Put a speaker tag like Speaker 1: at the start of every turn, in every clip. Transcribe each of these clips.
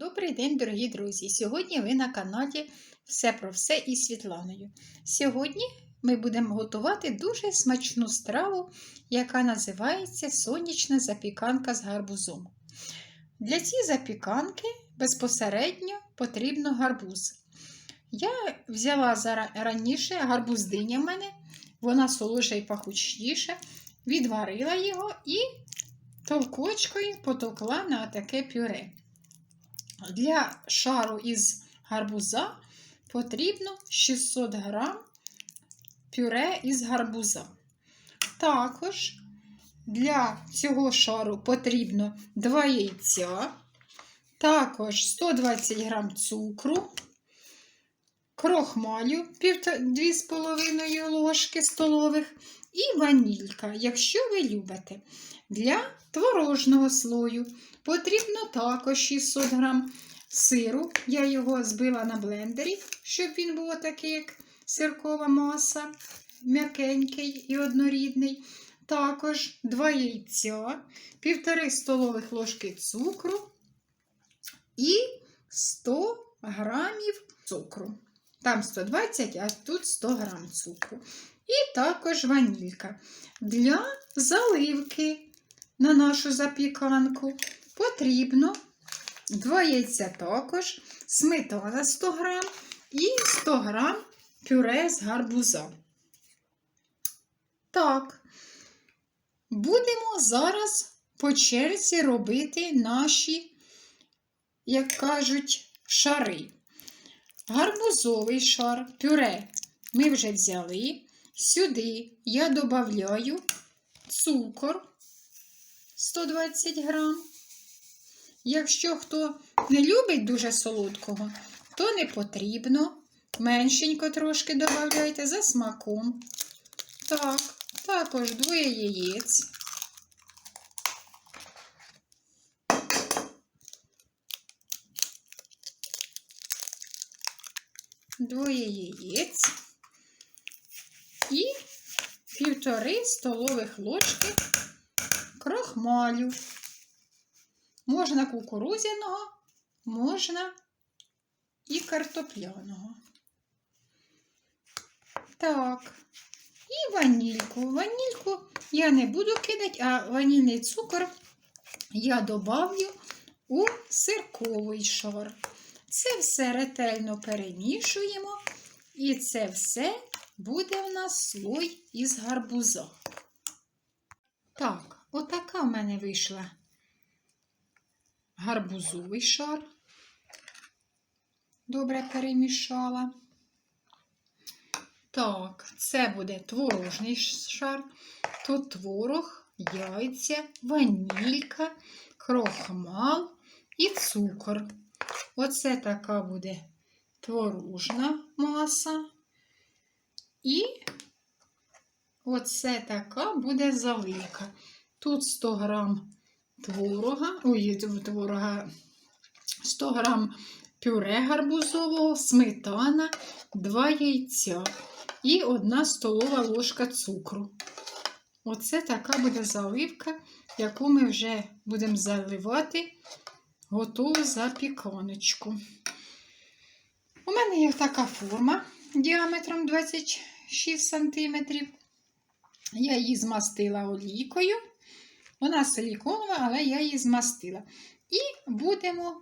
Speaker 1: Добрий день, дорогі друзі! Сьогодні ви на каналі Все про все із Світланою. Сьогодні ми будемо готувати дуже смачну страву, яка називається сонячна запіканка з гарбузом. Для цієї запіканки безпосередньо потрібно гарбуз. Я взяла раніше гарбуздиня в мене, вона солодша і пахучніша, відварила його і толкочкою потовкла на таке пюре. Для шару із гарбуза потрібно 600 грам пюре із гарбуза. Також для цього шару потрібно 2 яйця, також 120 грам цукру, крохмалю 2,5 ложки столових і ванілька, якщо ви любите. Для творожного слою потрібно також 600 грам сиру. Я його збила на блендері, щоб він був такий, як сиркова маса, м'якенький і однорідний. Також 2 яйця, 1,5 столових ложки цукру і 100 грамів цукру. Там 120, а тут 100 грам цукру. І також ванілька. Для заливки на нашу запіканку потрібно 2 яйця також, сметана 100 грам і 100 грам пюре з гарбуза. Так, будемо зараз по черзі робити наші, як кажуть, шари. Гарбузовий шар, пюре ми вже взяли. Сюди я додаю цукор 120 грам. Якщо хто не любить дуже солодкого, то не потрібно. Меншенько трошки додавайте за смаком. Так, також двоє яєць. Двоє яєць і півтори столових ложки крохмалю. Можна кукурудзяного, можна і картопляного. Так, і ванільку. Ванільку я не буду кидати, а ванільний цукор я добавлю у сирковий шар. Це все ретельно перемішуємо, і це все буде в нас слой із гарбуза. Так, отака в мене вийшла гарбузовий шар. Добре перемішала. Так, це буде творожний шар. Тут творог, яйця, ванілька, крохмал і цукор. Оце така буде творожна маса. І оце така буде заливка. Тут 100 грам творога, ой, творога, 100 грам пюре гарбузового, сметана, 2 яйця і 1 столова ложка цукру. Оце така буде заливка, яку ми вже будемо заливати готову запіканочку. У мене є така форма діаметром 26 см. Я її змастила олійкою. Вона силіконова, але я її змастила. І будемо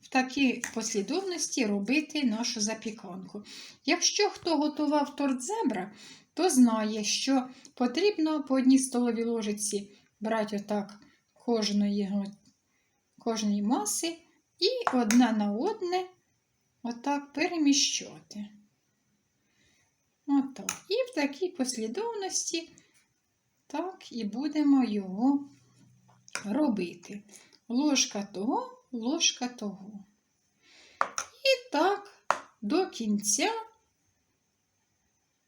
Speaker 1: в такій послідовності робити нашу запіканку. Якщо хто готував торт зебра, то знає, що потрібно по одній столовій ложиці брати отак кожної, кожної маси і одна на одне отак переміщати. Отак. І в такій послідовності так і будемо його робити. Ложка того, ложка того. І так до кінця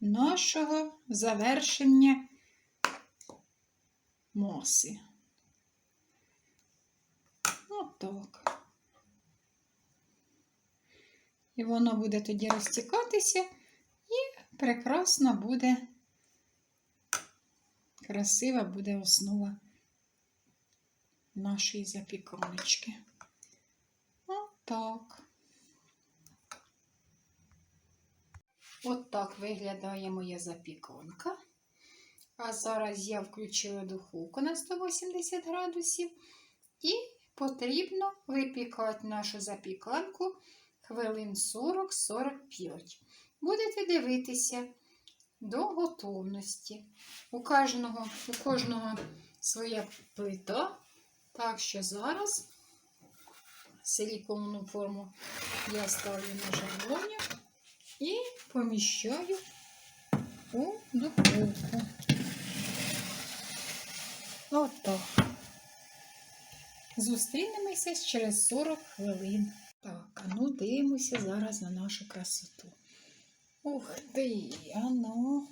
Speaker 1: нашого завершення моси. Отак. І воно буде тоді розтікатися і прекрасно буде красива буде основа нашої запіканочки. так. От так виглядає моя запіканка. А зараз я включила духовку на 180 градусів і потрібно випікати нашу запіканку хвилин 40-45. Будете дивитися до готовності. У кожного, у кожного своя плита. Так що зараз силіконову форму я ставлю на жаровню і поміщаю у духовку. Отак. Зустрінемося через 40 хвилин. Так, а ну дивимося зараз на нашу красоту. Ух ти, а ну.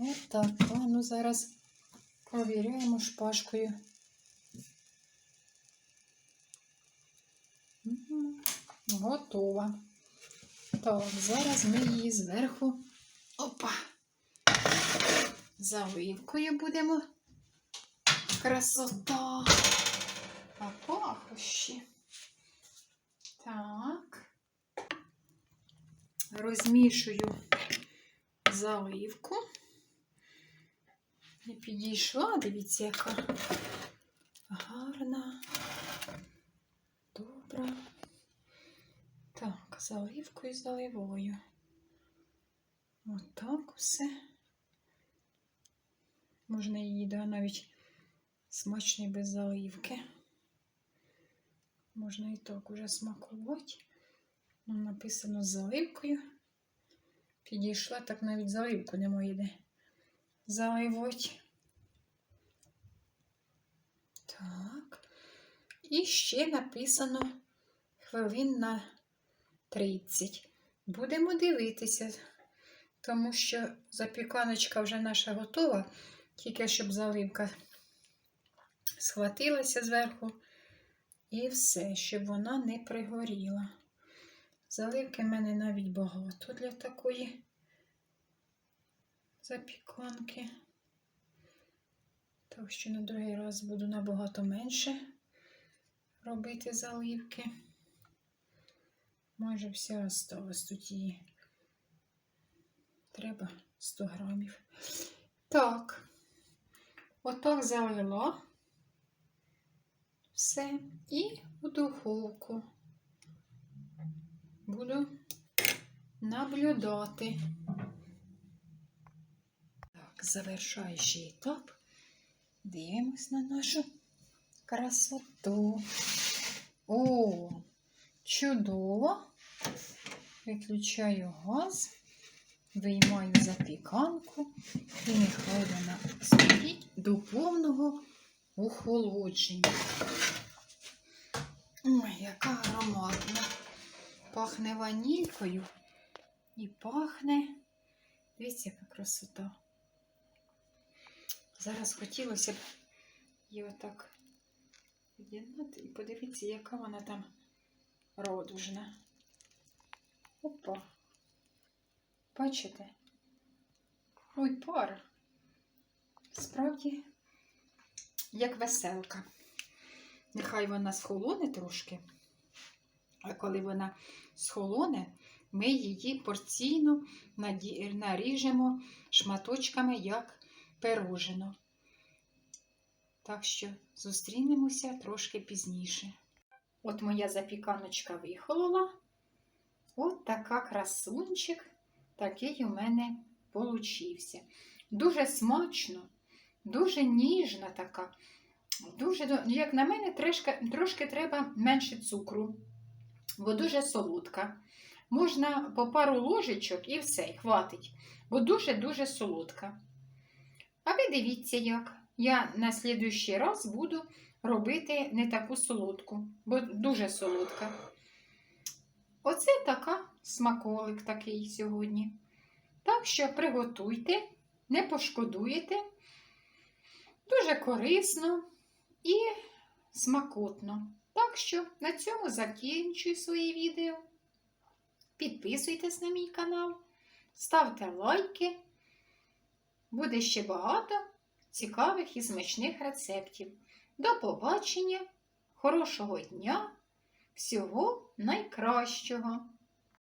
Speaker 1: Отак, а ну зараз провіряємо шпажкою. Готова. Так, зараз ми її зверху. Опа! Заливкою будемо. Красота. А пахощі. Так. Розмішую заливку. Не підійшла, дивіться, яка гарна, добра. Так, заливкою заливою. Отак все. Можна її да, навіть смачно без заливки. Можна і так уже смакувати. Написано з заливкою. Підійшла, так навіть заливку не моїде. Заливати. Так. І ще написано хвилин на 30. Будемо дивитися, тому що запіканочка вже наша готова, тільки щоб заливка схватилася зверху. І все, щоб вона не пригоріла. Заливки в мене навіть багато для такої запіканки. Так що на другий раз буду набагато менше робити заливки. Майже вся осталась тут її. Треба 100 грамів. Так, отак залила все і у духовку буду наблюдати. Так, завершаючий етап. Дивимось на нашу красоту. О, чудово! Виключаю газ, виймаю запіканку і нехай вона стоїть до повного охолодження. Ой, яка ароматна. Пахне ванількою і пахне. Дивіться, яка красота. Зараз хотілося б її отак під'єднати і подивіться, яка вона там радужна. Опа. Бачите? Ой, пар. Справді, як веселка. Нехай вона схолоне трошки. А коли вона схолоне, ми її порційно наріжемо шматочками, як пирожено. Так що зустрінемося трошки пізніше. От моя запіканочка вихолола. От така красунчик, такий у мене получився. Дуже смачно, дуже ніжна така. Дуже, як на мене, трошки, трошки треба менше цукру, бо дуже солодка. Можна по пару ложечок і все, хватить, бо дуже-дуже солодка. А ви дивіться, як. Я на слідуючий раз буду робити не таку солодку, бо дуже солодка. Оце така смаколик такий сьогодні. Так що приготуйте, не пошкодуєте. Дуже корисно і смакотно. Так що на цьому закінчую своє відео. Підписуйтесь на мій канал, ставте лайки. Буде ще багато цікавих і смачних рецептів. До побачення, хорошого дня Всього найкращого!